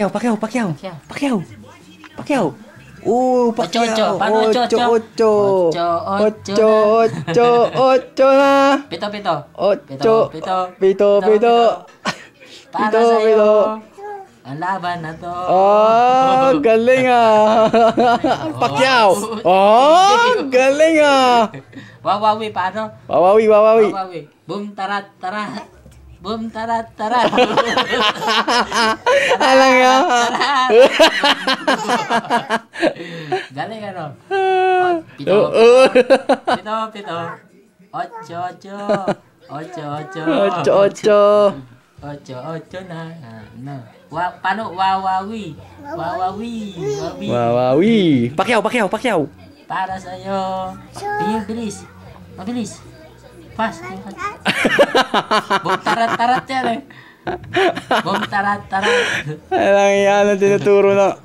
Pacquiao, Pacquiao, Pacquiao. Pacquiao. Pacquiao. Oh, Pacquiao. Ocho, ocho. Paano ocho, ocho? Ocho, Ocho, ocho ocho. Na. Pito, pito. Ocho. Pito, Pito, pito. Para Pito, sa'yo. pito. Ang laban na to. Oh, galing ah. Pacquiao. Oh, galing ah. Wawawi, paano? Wawawi, wawawi. Wawawi. Boom, tarat, tarat. Boom, tarat, tarat. Alang nga. Galing ano? Oh, pito, Oo. pito, pito. Ocho, ocho. Ocho, ocho. Ocho, ocho. Ocho, ocho na. No. Wa, paano? Wawawi. Wawawi. Wawi. Wawawi. Pacquiao, Pacquiao, Pacquiao. Para sa'yo. Bilis, bilis. Mabilis. Fast. Bum tarat-tarat yan eh. Bum tarat-tarat. Alang yan ang tinuturo na.